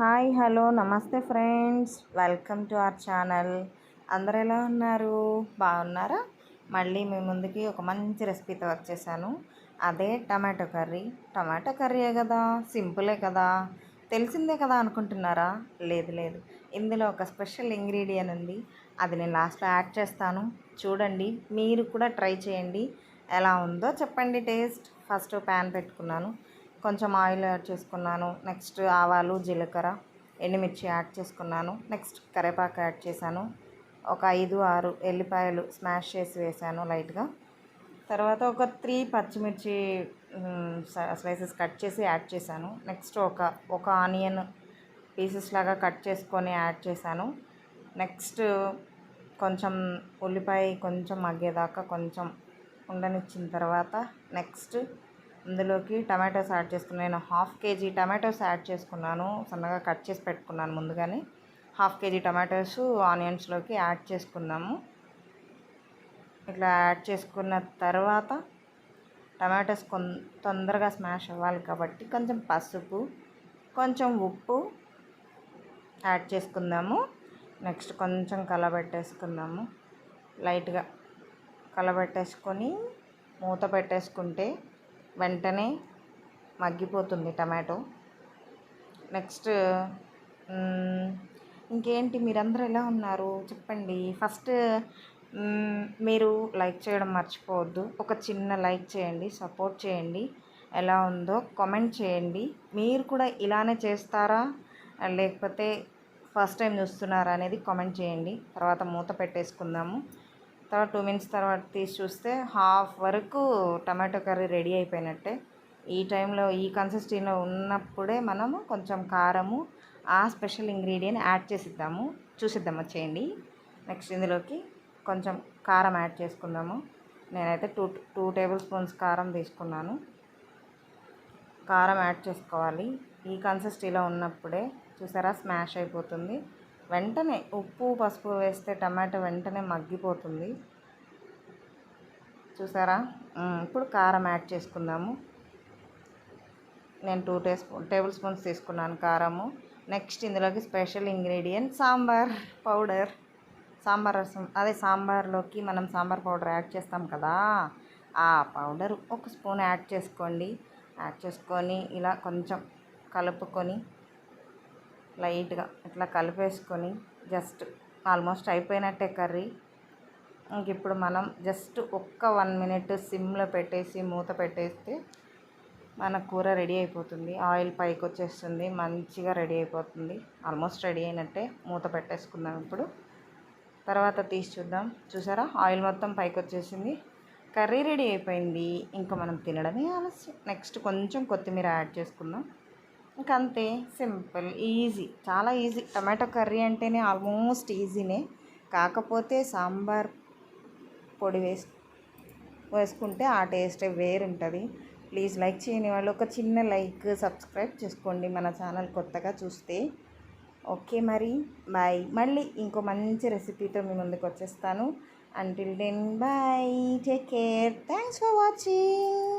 Hi hello నమస్తే friends. Welcome to our channel. అందరు ఎలా ఉన్నారు? బాగున్నారా? మళ్ళీ మీ ముందుకి ఒక మంచి రెసిపీతో వచ్చేసాను. అదే టమాటో కర్రీ. టమాటో కర్రీయే కదా సింపులే కదా. తెలిసిందే కదా అనుకుంటున్నారా? లేదు లేదు. ఇందులో ఒక స్పెషల్ ఇంగ్రీడియంట్ ఉంది. అది నేను లాస్ట్లో యాడ్ చేస్తాను. చూడండి మీరు కూడా ట్రై చేయండి. ఎలా ఉందో చెప్పండి టేస్ట్. ఫస్ట్ ప్యాన్ పెట్టుకున్నాను. కొంచెం ఆయిల్ యాడ్ చేసుకున్నాను. నెక్స్ట్ ఆవాలు జీలకర్ర ఎండుమిర్చి యాడ్ చేసుకున్నాను. నెక్స్ట్ కరివేపాకు యాడ్ చేశాను. ఒక ఐదు ఆరు ఎల్లిపాయలు స్మాష్ చేసి వేసాను లైట్గా. తర్వాత ఒక త్రీ పచ్చిమిర్చి స్లైసెస్ కట్ చేసి యాడ్ చేశాను. నెక్స్ట్ ఒక ఒక ఆనియన్ పీసెస్ లాగా కట్ చేసుకొని యాడ్ చేశాను. నెక్స్ట్ కొంచెం ఉల్లిపాయ కొంచెం మగ్గేదాకా కొంచెం ఉండనిచ్చిన తర్వాత నెక్స్ట్ అందులోకి టమాటోస్ యాడ్ చేసుకున్నాను. నేను హాఫ్ కేజీ టమాటోస్ యాడ్ చేసుకున్నాను. సన్నగా కట్ చేసి పెట్టుకున్నాను ముందుగానే. హాఫ్ కేజీ టమాటోస్ ఆనియన్స్లోకి యాడ్ చేసుకున్నాము. ఇట్లా యాడ్ చేసుకున్న తర్వాత టమాటోస్ కొం తొందరగా స్మాష్ అవ్వాలి కాబట్టి కొంచెం పసుపు కొంచెం ఉప్పు యాడ్ చేసుకుందాము. నెక్స్ట్ కొంచెం కలబెట్టేసుకుందాము. లైట్గా కలబెట్టేసుకొని మూత పెట్టేసుకుంటే వెంటనే మగ్గిపోతుంది టమాటో. నెక్స్ట్ ఇంకేంటి మీరందరూ ఎలా ఉన్నారు? చెప్పండి. ఫస్ట్ మీరు లైక్ చేయడం మర్చిపోవద్దు. ఒక చిన్న లైక్ చేయండి సపోర్ట్ చేయండి. ఎలా ఉందో కామెంట్ చేయండి. మీరు కూడా ఇలానే చేస్తారా? లేకపోతే ఫస్ట్ టైం చూస్తున్నారా అనేది కామెంట్ చేయండి. తర్వాత మూత పెట్టేసుకుందాము. తర్వాత టూ మినిట్స్ తర్వాత తీసి చూస్తే హాఫ్ వరకు టమాటో కర్రీ రెడీ అయిపోయినట్టే. ఈ టైంలో ఈ కన్సిస్టెన్సీలో ఉన్నప్పుడే మనము కొంచెం కారము ఆ స్పెషల్ ఇంగ్రీడియంట్ యాడ్ చేసిద్దాము. చూసిద్దాము వచ్చేయండి నెక్స్ట్ ఇందులోకి కొంచెం కారం యాడ్ చేసుకుందాము. నేనైతే టూ టూ టేబుల్ స్పూన్స్ కారం తీసుకున్నాను. కారం యాడ్ చేసుకోవాలి. ఈ కన్సిస్టెన్సీలో ఉన్నప్పుడే చూసారా స్మాష్ అయిపోతుంది. వెంటనే ఉప్పు పసుపు వేస్తే టమాటో వెంటనే మగ్గిపోతుంది. చూసారా? ఇప్పుడు కారం యాడ్ చేసుకుందాము. నేను టూ టే స్పూన్ టేబుల్ స్పూన్స్ తీసుకున్నాను కారము. నెక్స్ట్ ఇందులోకి special ingredient sambar powder. Sambar rasam అదే సాంబార్లోకి మనం సాంబార్ పౌడర్ యాడ్ చేస్తాం కదా ఆ పౌడర్ ఒక స్పూన్ యాడ్ చేసుకోండి. యాడ్ చేసుకొని ఇలా కొంచెం కలుపుకొని లైట్గా ఇట్లా కలిపేసుకొని జస్ట్ ఆల్మోస్ట్ అయిపోయినట్టే కర్రీ. ఇంక ఇప్పుడు మనం జస్ట్ ఒక్క వన్ మినిట్ సిమ్లో పెట్టేసి మూత పెట్టేస్తే మన కూర రెడీ అయిపోతుంది. ఆయిల్ పైకి వచ్చేస్తుంది మంచిగా రెడీ అయిపోతుంది. ఆల్మోస్ట్ రెడీ అయినట్టే మూత పెట్టేసుకుందాం ఇప్పుడు. తర్వాత తీసి చూద్దాం. చూసారా? ఆయిల్ మొత్తం పైకి వచ్చేసింది. కర్రీ రెడీ అయిపోయింది. ఇంకా మనం తినడమే ఆలస్యం. నెక్స్ట్ కొంచెం కొత్తిమీర యాడ్ చేసుకుందాం. ఇంకా అంతే సింపుల్ ఈజీ. చాలా ఈజీ. టమాటో కర్రీ అంటేనే ఆల్మోస్ట్ ఈజీనే. కాకపోతే సాంబార్ పొడి వేసి వేసుకుంటే ఆ టేస్టే వేరుంటుంది. ప్లీజ్ లైక్ చేయని వాళ్ళు ఒక చిన్న లైక్ సబ్స్క్రైబ్ చేసుకోండి మన ఛానల్ కొత్తగా చూస్తే. ఓకే మరి. బాయ్. మళ్ళీ ఇంకో మంచి రెసిపీతో మీ ముందుకు వచ్చేస్తాను. Until then bye take care thanks for watching